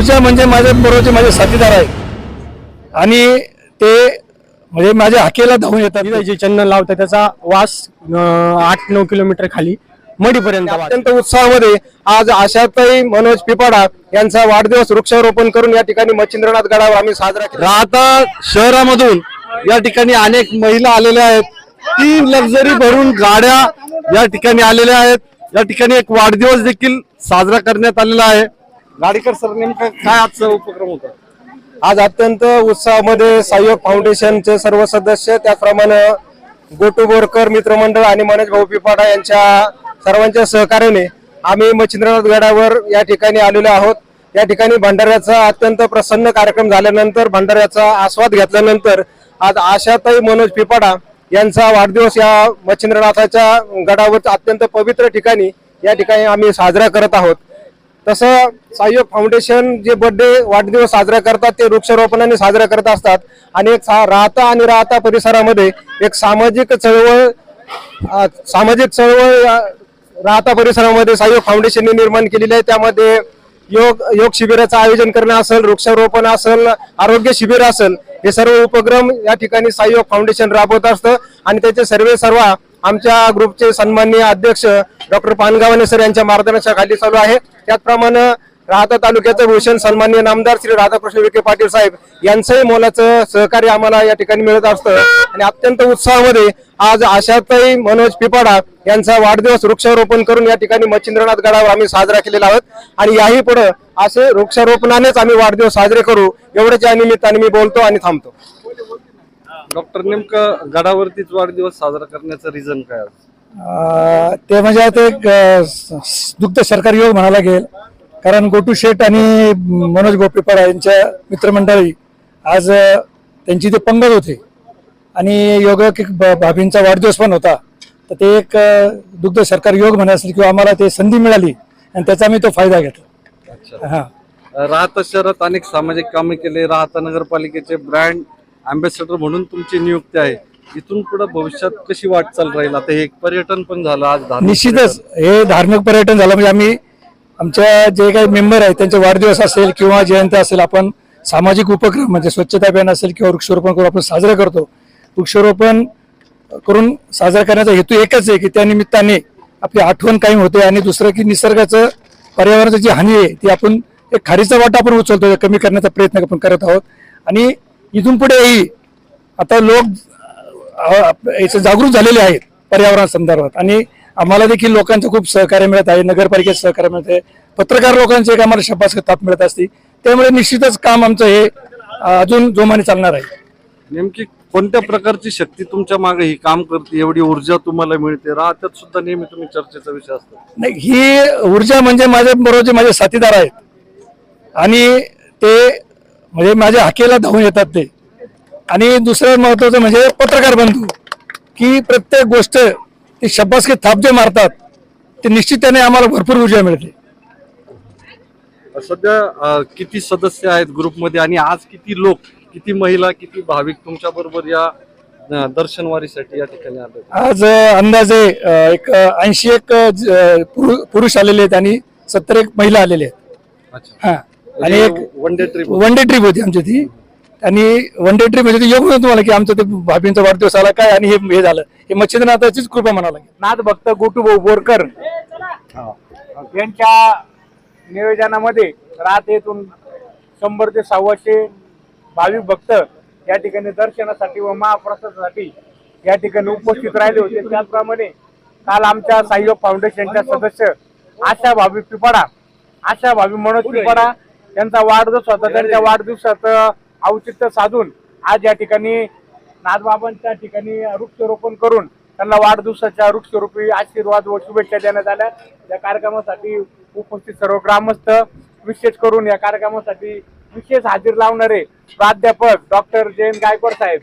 ऊर्जा म्हणजे माझे बरोबरचे माझे साथीदार आहे आणि ते म्हणजे माझ्या हाकेला धावून येतात. जे चंदन लावतं त्याचा वास आठ नऊ किलोमीटर खाली मडीपर्यंत. अत्यंत उत्साहामध्ये आज आशाताई मनोज पिपाडा यांचा वाढदिवस वृक्षारोपण करून या ठिकाणी मच्छिंद्रनाथ गडावर आम्ही साजरा केला. राहता शहरामधून या ठिकाणी अनेक महिला आलेल्या आहेत. तीन लक्झरी भरून गाड्या या ठिकाणी आलेल्या आहेत. या ठिकाणी एक वाढदिवस देखील साजरा करण्यात आलेला आहे. गाडीकर सर नेमकं काय आजचा उपक्रम होता? आज अत्यंत उत्साहामध्ये सहयोग फाउंडेशनचे सर्व सदस्य त्याचप्रमाणे गोटू बोरकर मित्रमंडळ आणि मनोज भाऊ पिपाडा यांच्या सर्वांच्या सहकार्याने आम्ही मच्छिंद्रनाथ गडावर या ठिकाणी आलेलो आहोत. या ठिकाणी भंडाऱ्याचा अत्यंत प्रसन्न कार्यक्रम झाल्यानंतर भंडाऱ्याचा आस्वाद घेतल्यानंतर आज आशाताई मनोज पिपाडा यांचा वाढदिवस या मच्छिंद्रनाथाच्या गडावर अत्यंत पवित्र ठिकाणी या ठिकाणी आम्ही साजरा करत आहोत. तसं सहयोग फाउंडेशन जे बर्थडे वाढदिवस साजरा करतात ते वृक्षारोपणाने साजरा करत असतात. आणि एक सा- राहता आणि राहता परिसरामध्ये एक सामाजिक चळवळ सामाजिक चळवळ राहता परिसरामध्ये सहयोग फाउंडेशनने निर्माण केलेली आहे. त्यामध्ये योग योग शिबिराचं आयोजन करणं असेल वृक्षारोपण असेल आरोग्य शिबिर असेल हे सर्व उपक्रम या ठिकाणी सहयोग फाउंडेशन राबवत असतं. आणि त्याचे सर्वे सर्व आमच्या ग्रुपचे सन्माननीय अध्यक्ष डॉक्टर पानगावाने सर यांच्या मार्गदर्शनाखाली चालू आहे. त्याचप्रमाणे राहता तालुक्याचे भूषण सन्माननीय नामदार श्री राधाकृष्ण विखे पाटील साहेब यांचंही मोलाचं सहकार्य आम्हाला या ठिकाणी मिळत असतं. आणि अत्यंत उत्साहामध्ये आज आशाताई मनोज पिपाडा यांचा वाढदिवस वृक्षारोपण करून या ठिकाणी मच्छिंद्रनाथ गडावर आम्ही साजरा केलेला आहोत. आणि याही पुढे असे वृक्षारोपणानेच आम्ही वाढदिवस साजरे करू. एवढ्याच्या निमित्ताने मी बोलतो आणि थांबतो. डॉक्टर नेमकं गडावरतीच वाढदिवस साजरा करण्याचं रिझन काय? अं, ते म्हणजे आता एक अं, स- स- दुग्ध सरकारी योग म्हणायला लागेल. कारण गोटू शेठ आणि मनोज गोपीपाडा यांच्या मित्रमंडळी आज अं, त्यांची ते पंगत होते. आणि ब- भाभींचा वाढदिवस पण होता. तर ते एक अं, दुग्ध सरकारी योग म्हणायचं किंवा आम्हाला ते संधी मिळाली आणि त्याचा मी तो फायदा घेतला. हा. राहता शहरात अनेक सामाजिक कामे केले. राहता नगरपालिकेचे ब्रँड अँबॅसेडर म्हणून तुमची नियुक्ती आहे. इथून पुढे भविष्यात कशी वाटचाल राहील? आता हे एक पर्यटन पण झालं आज धार्मिक निश्चितच. हे धार्मिक पर्यटन झालं म्हणजे आम्ही आमच्या जे काही मेंबर आहेत त्यांचे वाढदिवस असेल किंवा जयंती असेल आपण सामाजिक उपक्रम म्हणजे स्वच्छता अभियान असेल किंवा वृक्षारोपण करून आपण साजरा करतो. वृक्षारोपण करून साजरा करण्याचा हेतू एकच आहे की त्या निमित्ताने आपली आठवण कायम होते आणि दुसरं की निसर्गाचं पर्यावरणाची जी हानी आहे ती आपण एक खारीचा वाटा आपण उचलतो कमी करण्याचा प्रयत्न आपण करत आहोत. आणि इथून पुढेही आता लोक याचे जागरूक झालेले आहेत पर्यावरण संदर्भात. आणि आम्हाला देखील लोकांचं खूप सहकार्य मिळत आहे नगरपालिकेचं सहकार्य मिळत आहे पत्रकार लोकांचे एक आम्हाला शपास ताप मिळत असते. त्यामुळे निश्चितच काम आमचं हे अजून जोमाने चालणार आहे. नेमकी कोणत्या प्रकारची शक्ती तुमच्या मागे ही काम करते? एवढी ऊर्जा तुम्हाला मिळते. राहत्यात सुद्धा नेहमी तुम्ही चर्चेचा विषय असतो. नाही ही ऊर्जा म्हणजे माझ्या बरोबरचे माझे साथीदार आहेत आणि ते म्हणजे माझ्या हाकेला धावून येतात ते. आणि दुसरं महत्वाचं म्हणजे पत्रकार बंधू की प्रत्येक गोष्ट ते शब्बासके थाप जे मारतात ते निश्चितपणे आम्हाला भरपूर ऊर्जा मिळते. सध्या अ, किती सदस्य आहेत ग्रुपमध्ये आणि आज किती लोक किती महिला किती भाविक तुमच्या बरोबर या अ, दर्शनवारीसाठी या ठिकाणी आले आज अ, अंदाजे अ, एक ऐंशी एक अ, ज- अ, पुरु- पुरुष आलेले आहेत आणि सत्तर एक महिला आलेले आहेत. अच्छा. हा. आणि एक one day trip one day trip होती आमची ती. आणि वन डे ट्रिप म्हणजे योग तुम्हाला की आमचं ते भाभींचा वाढदिवस आला काय आणि हे हे झालं. हे मच्छिंद्रनाथाचीच कृपा म्हणावं लागेल. नाथ भक्त गोटू बोरकर यांच्या नियोजनामध्ये रात येथून शंभर ते सव्वाशे भाविक भक्त या ठिकाणी दर्शनासाठी व महाप्रसादासाठी या ठिकाणी उपस्थित राहिले होते. त्याचप्रमाणे काल आमच्या साईबाब फाउंडेशनच्या सदस्य आशा भावी पिपाडा आशा भावी मनोज पिपाडा यांचा वाढदिवस होता त्यांच्या वाढदिवसात औचित्य साधून आज या ठिकाणी नाथबाबांच्या ठिकाणी वृक्षारोपण करून त्यांना वाढदिवसाच्या वृक्षरूपी आशीर्वाद व शुभेच्छा देण्यात आल्या. या कार्यक्रमासाठी उपस्थित सर्व ग्रामस्थ विशेष करून या कार्यक्रमासाठी विशेष हाजीर लावणारे प्राध्यापक डॉक्टर जयंत गायकवाड साहेब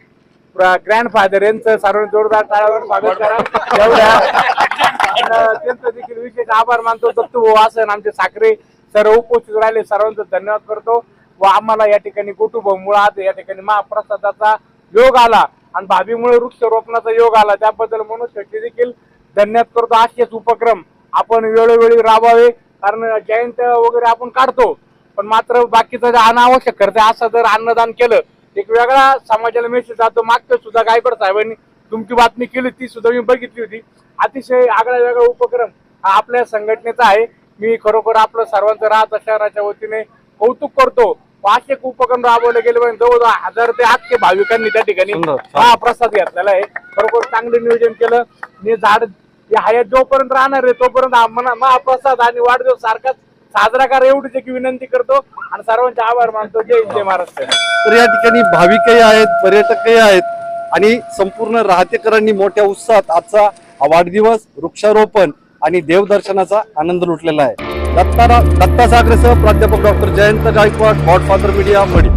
ग्रँडफादर यांचं सर्व जोरदार स्वागत करा. एवढ्या त्यांचं देखील विशेष आभार मानतो. दत्तू भाऊ आसन आमचे साखरे सर्व उपस्थित राहिले. सर्वांचं धन्यवाद करतो. व आम्हाला या ठिकाणी कुटुंब मुळात या ठिकाणी महाप्रसादाचा योग आला आणि भाभीमुळे वृक्षारोपणाचा योग आला. त्याबद्दल मनोज शेट्टी देखील धन्यवाद करतो. असेच उपक्रम आपण वेळोवेळी राबावे कारण जयंत वगैरे आपण काढतो. पण मात्र बाकीचं जे अनावश्यक करते असं जर अन्नदान केलं एक वेगळा समाजाला मेसेज जातो. मागचं सुद्धा गायकड साहेबांनी तुमची बातमी केली ती सुद्धा मी बघितली होती. अतिशय आगळा वेगळा उपक्रम हा आपल्या संघटनेचा आहे. मी खरोखर आपलं सर्वांचं राहत शहराच्या वतीने कौतुक करतो. असे उपक्रम राबवले गेले पाहिजे. जवळजवळ हजार ते आठशे भाविकांनी त्या ठिकाणी. हा प्रसाद घेतलेला आहे. खरोखर चांगलं नियोजन केलं. मी झाड हयात जोपर्यंत राहणार आहे तोपर्यंत महाप्रसाद आणि वाढदिवस सारखाच साजरा करा. एवढीच एक विनंती करतो आणि सर्वांचे आभार मानतो. जय जय महाराष्ट्र. तर या ठिकाणी भाविकही आहेत पर्यटकही आहेत आणि संपूर्ण राहतेकरांनी मोठ्या उत्साहात आजचा वाढदिवस वृक्षारोपण आणि देवदर्शनाचा आनंद लुटलेला आहे. दत्तारा दत्ता सागरेसह प्राध्यापक doctor Jayant Gaikwad godfather media मडी.